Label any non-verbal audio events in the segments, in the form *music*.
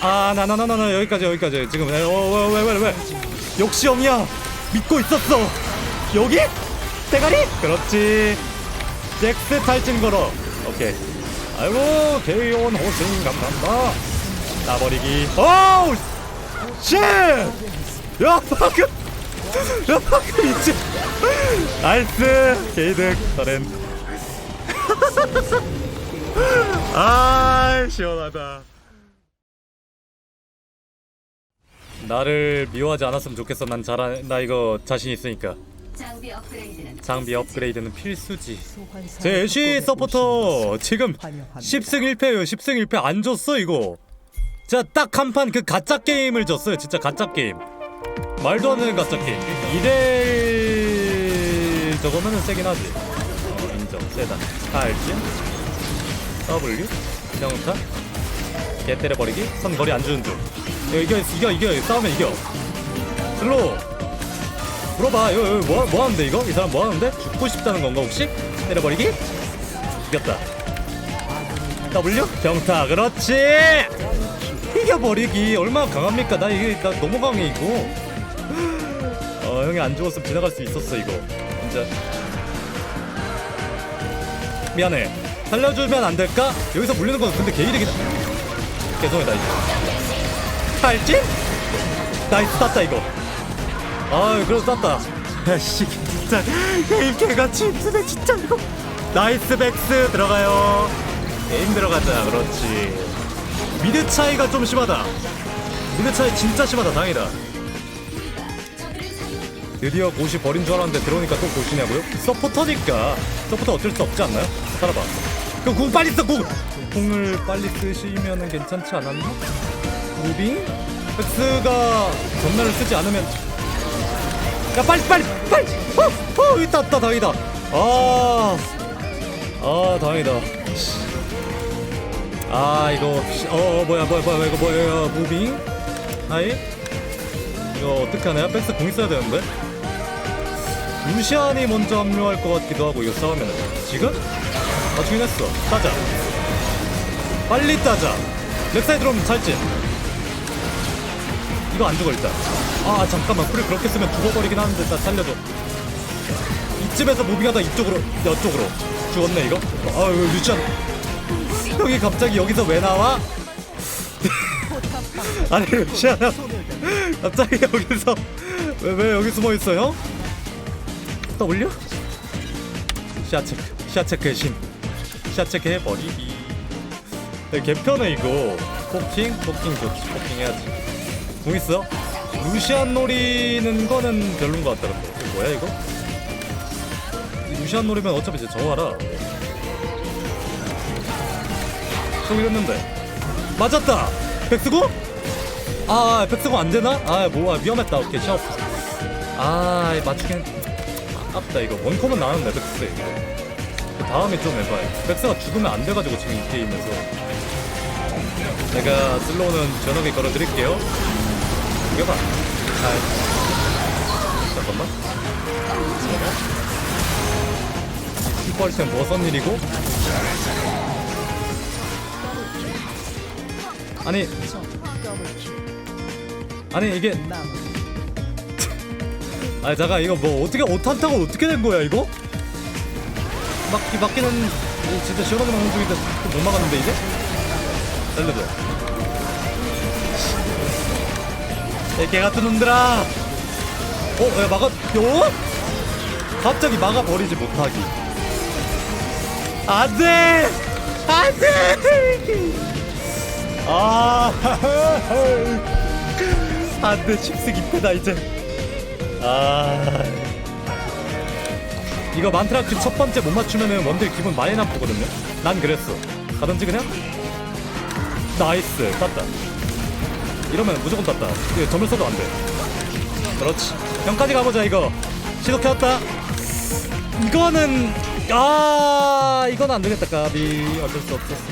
아, 나, 나, 나, 나, 나, 여기까지, 여기까지. 지금, 왜, 왜, 왜, 왜, 왜. 역시 형이야. 믿고 있었어. 여기? 대가리? 그렇지. 잭스 탈진 걸어. 오케이. 아이고, 개이온 호승 감사합니다. 나버리기. 오우! 쉣! 야, 방금! 야, 방금 있지? 나이스! 게이득, 서렌. *laughs* 아, 시원하다. 나를 미워하지 않았으면 좋겠어. 난 잘하, 나 이거 자신 있으니까. 장비 업그레이드는 장비 업그레이드는 필수지. 제 애쉬 서포터 지금 10승 1패예요. 10승 1패 안 졌어 이거. 자딱한 판 그 가짜 게임을 졌어요. 진짜 가짜 게임. 말도 안 되는 가짜 게임. 2대 저거면은 세긴 하지. 어, 인정. 세다. 알지? W 명타 개 때려버리기 선 거리 안 주는 중. 이겨 이겨 이겨 싸우면 이겨. 슬로우 물어봐 이거, 이거 뭐, 뭐 하는데 이거? 이 사람 뭐 하는데? 죽고 싶다는 건가 혹시? 때려버리기? 이겼다 W? 병타 그렇지 이겨버리기 얼마나 강합니까 나 이게 나 너무 강해 이거 어 형이 안 죽었으면 지나갈 수 있었어 이거 진짜 미안해 살려주면 안 될까? 여기서 물리는 건 근데 개이득이다 죄송해다 이제 탈진? 나이스 땄다 이거. 아유 그래도 땄다. 야씨 진짜. 게임 개같이 힘드네 진짜 이거. 나이스 백스. 들어가요. 게임 들어가자 그렇지. 미드 차이가 좀 심하다. 미드 차이 진짜 심하다 다행이다. 드디어 고시 버린 줄 알았는데 들어오니까 또 고시냐고요? 서포터니까. 서포터 어쩔 수 없지 않나요? 살아봐. 그럼 궁 빨리 써궁! 궁을 빨리 쓰시면 괜찮지 않았나? 무빙? 백스가 전멸을 쓰지 않으면 야 빨리 빨리 빨리! 어 어 있다 있다 다행이다. 아아 다행이다. 씨. 아 이거 씨, 어 어, 뭐야 뭐야 뭐야 이거 뭐야 무빙? 하이? 이거 어떻게 하냐 백스 공 있어야 되는데? 루시안이 먼저 합류할 것 같기도 하고 이거 싸우면. 지금? 맞추긴 했어. 따자. 빨리 따자. 렉사이드 롬 살진 이거 안 죽어 일단. 아 잠깐만. 쿨을 그렇게 쓰면 죽어버리긴 하는데 나 살려줘. 이쯤에서 무빙하다 이쪽으로 이쪽으로. 죽었네 이거? 아유 유치한 형이 갑자기 여기서 왜 나와? *laughs* 아니 루시아나 갑자기 여기서 왜, 왜 여기 숨어 있어 형? W? 시야 체크 시야 체크의 신. 시야 체크 해버리기. 야, 개편해 이거. 포킹? 포킹 좋지. 포킹 해야지 공 있어? 루시안 노리는 거는 별론 것 근데 이거 뭐야 이거? 이 루시안 노리면 어차피 이제 정화라. 저기 했는데. 맞았다! 백스고? 아 백스고 안 되나? 아 뭐야 위험했다. 오케이 샤워 아 맞추긴 아깝다 이거. 원컴은 나왔는데 백스. 이거 그 다음에 좀 해봐요. 백스가 죽으면 안 돼가지고 지금 이 게임에서. 제가 슬로우는 전화기 걸어드릴게요 이겨봐 잘 잠깐만. 슈퍼할땐 무슨 일이고? 아니. 아니 이게. *laughs* 아니 잠깐 이거 뭐 어떻게 오탄 타고 어떻게 된 거야 이거? 막기 막기는 이 진짜 시원하게 막는 중인데 또못 막았는데 이제? 살려줘 개 같은 놈들아. 어? 야 막아 요? 갑자기 막아 버리지 못하기. 안 돼! 안 돼! 아 안돼. 10승 2패다 이제. 아. 이거 만트라크 첫 번째 못 맞추면은 원딜 기분 많이 나쁘거든요. 난 그랬어. 가든지 그냥? 나이스. 땄다 이러면 무조건 땄다. 이거 점을 써도 안돼. 그렇지. 형까지 가보자 이거. 시도 켰다. 이거는 아 이건 안 되겠다 까비. 어쩔 수 없었어.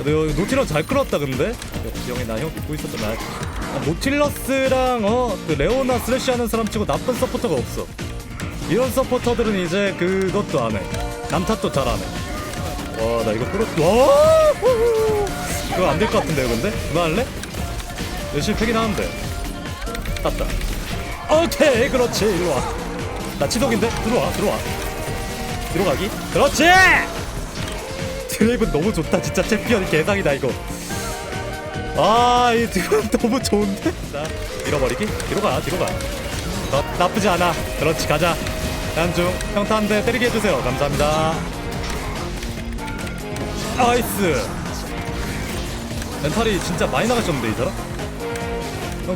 아, 근데 노틸러스 잘 끌었다 근데? 역시 형이 나 형 믿고 있었잖아 아, 노틸러스랑 어 그 레오나 슬래시 하는 사람 치고 나쁜 서포터가 없어. 이런 서포터들은 이제 그것도 안해. 남탓도 잘 안해. 와 나 이거 끌었 와! 후후. 이거 안 될 것 같은데요 근데? 그만할래? 열심히 패긴 하는데. 땄다. 오케이 그렇지. 일로와. 나 치독인데? 들어와 들어와. 뒤로 가기? 그렇지! 드레이븐 너무 좋다. 진짜 챔피언 개상이다 이거. 아이 지금 *laughs* 너무 좋은데? 자 밀어버리기? 뒤로 가 뒤로 가. 어, 나쁘지 않아. 그렇지 가자. 양중 평타 한 대 때리게 해주세요. 감사합니다. 나이스. 멘탈이 진짜 많이 나가셨는데 이 사람? 어,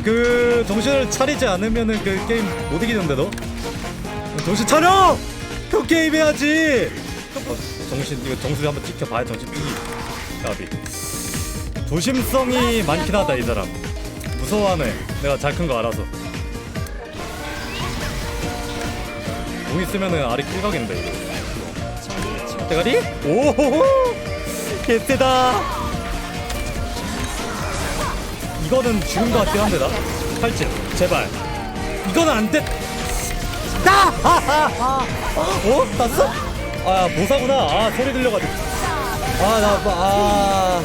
그 정신을 차리지 않으면은 그 게임 못 이기는데 너 정신 차려! 그 게임 해야지! 어, 정신 이거 정수리 한번 지켜봐야 정신. 삐 까비. 조심성이 많긴 하다 이 사람. 무서워하네. 내가 잘 큰 거 알아서. 공 있으면은 아리 킬각인데 대가리? 오호호! 개쎄다 이거는 죽은 것 같긴 한데 나? 팔찌 제발. 이거는 안돼. 나! 어? 땄어? 아 모사구나. 아 소리 들려가지고. 아나아.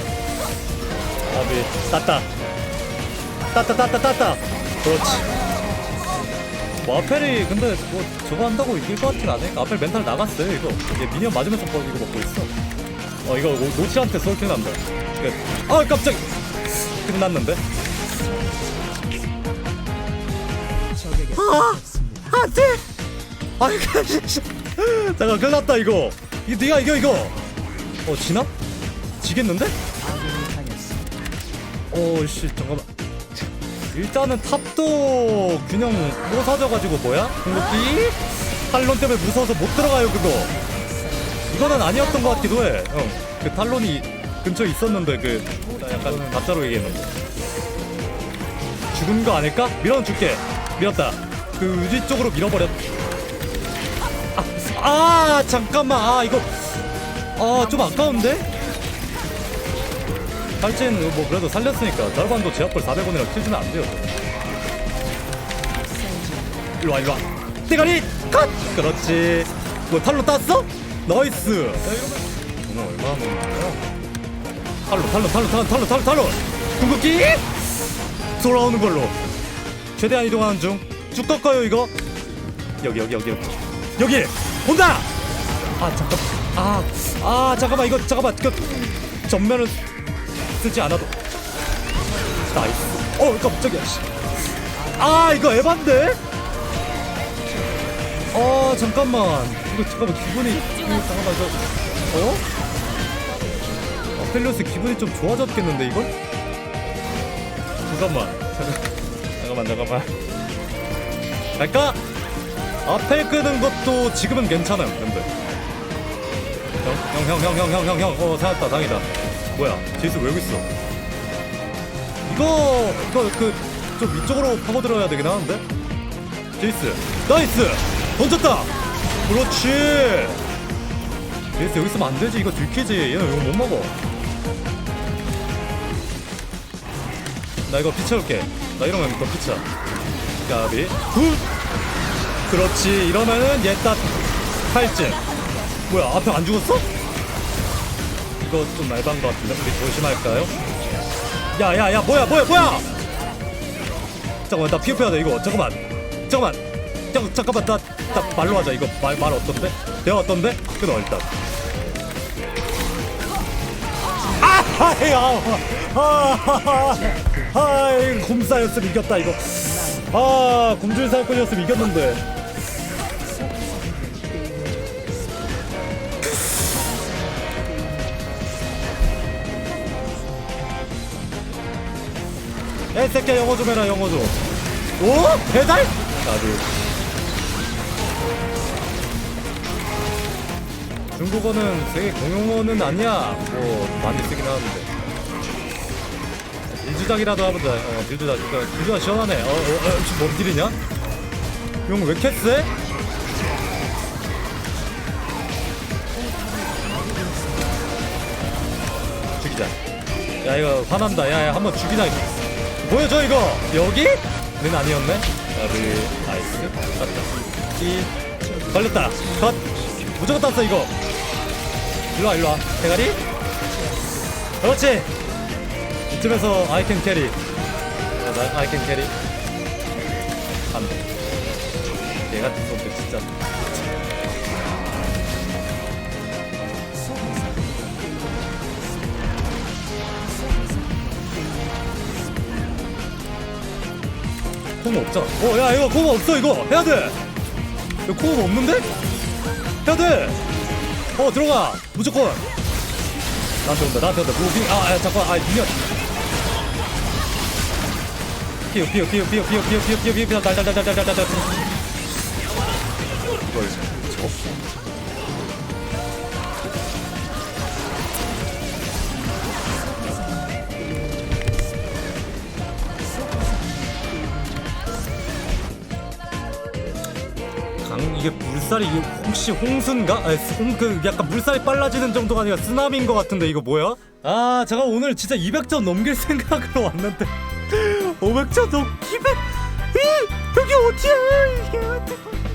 아비 땄다. 땄다 땄다 땄다. 그렇지. 뭐 아펠이 근데 뭐 저거 한다고 이길 것 같진 않으니까 아펠 멘탈 나갔어요 이거. 얘 미니언 맞으면서 뭐 이거 먹고 있어. 어 이거 노- 노치한테 쏠킬 난다 이거- 아 깜짝 끝났는데 아 안 돼 아 이거 진짜 잠깐 큰일 났다 이거 이거 네가 이겨 이거 어 지나? 지겠는데? 어씨 잠깐만 일단은 탑도 균형 못 사져가지고 뭐야? 궁극기? 탈론 때문에 무서워서 못 들어가요 그거 이거는 아니었던 것 같기도 해 어, 그 탈론이 근처에 있었는데 그 약간 가짜로 얘기했는데 죽은 거 아닐까? 밀어줄게 밀었다 그 유지 쪽으로 밀어버렸 아, 아 잠깐만 아 이거 아 좀 아까운데? 할진 뭐 그래도 살렸으니까 절반도 제압골 400원이라 킬주면 안 돼요. 일로와 일로와. 대가리 컷. 그렇지. 뭐 탈로 땄어? 나이스. 야 이러면 정말 얼마나 먹는 거야? 탈로 탈로 탈로 탈로 탈로 탈로 탈로. 궁극기 돌아오는 걸로. 최대한 이동하는 중. 쭉 꺾어요 이거. 여기 여기 여기 여기. 여기 온다. 아 잠깐. 아, 아 잠깐만 이거 잠깐만 그 전면을 쓰지 않아도 나이스. 어 깜짝이야. 씨. 아 이거 에반데? 어 잠깐만 이거 잠깐만 기분이 이거 잠깐만 저 어? 아 펠리오스 기분이 좀 좋아졌겠는데 이건? 잠깐만. 잠깐 잠깐만 잠깐만. 갈까? 아펠 끄는 것도 지금은 괜찮아요 근데 형형형형형형 형. 어 살았다 다행이다. 뭐야 제이스 왜 여기 있어? 이거 이거 그좀 위쪽으로 파고들어야 되긴 하는데? 제이스 나이스! 던졌다! 그렇지! 제이스 여기 있으면 안 되지. 이거 들키지. 얘는 이거 못 먹어 나 이거 피쳐올게. 나 이러면 이거 피쳐 까비. 굿! 그렇지. 이러면은 얘딱 팔진 뭐야 앞에 안 죽었어? 이거 좀 날반 것 같은데? 우리 조심할까요? 야야야 뭐야 뭐야 뭐야! 잠깐만 나 피업해야 돼 이거. 잠깐만. 잠깐만. 잠, 잠깐만 나, 나 말로 하자. 이거 말, 말 어떤데? 대화 어떤데? 끊어 일단. 아하야. 아하하 아이 곰사였으면 이겼다 이거 아 곰줄 사건이었으면 이겼는데 야, 이 새끼야, 영어 좀 해라, 영어 좀. 오? 배달? 나도. 중국어는 세계 공용어는 아니야. 뭐, 많이 쓰긴 하는데. 일주작이라도 해보자. 어, 일주작. 그러니까 일주작 시원하네. 어, 어, 어, 지금 뭔 딜이냐? 용왜 세? 죽이자. 야, 이거 화난다. 야, 야, 한번 죽이자. 보여줘 이거 여기? 는 아니었네 나를 나이스 땄다 이 걸렸다 컷 무조건 땄어 이거 일로와 일로와 대가리 그렇지 이쯤에서 아이캔 캐리. 나 I can carry 안돼. 얘 같은 놈들 진짜. 콩 없잖아. 어야 이거 콩 없어 이거. 해야 돼. 이거 콩 없는데? 해야 돼 어 들어가. 무조건. 나한테 온다 나한테 온다. 무빙 아, 아 잠깐 아 미안 피어 피어 피어 피어 피어 피어 피어 피어 피어 피어 달달달달달달달 이걸 저 강 이게 물살이 이게 혹시 홍수인가? 아니 홍그 약간 물살이 빨라지는 정도가 아니라 쓰나미인 것 같은데 이거 뭐야? 아 제가 오늘 진짜 200점 넘길 생각으로 왔는데 500점 넘200 이, 여기 어디야 이게 어떡해.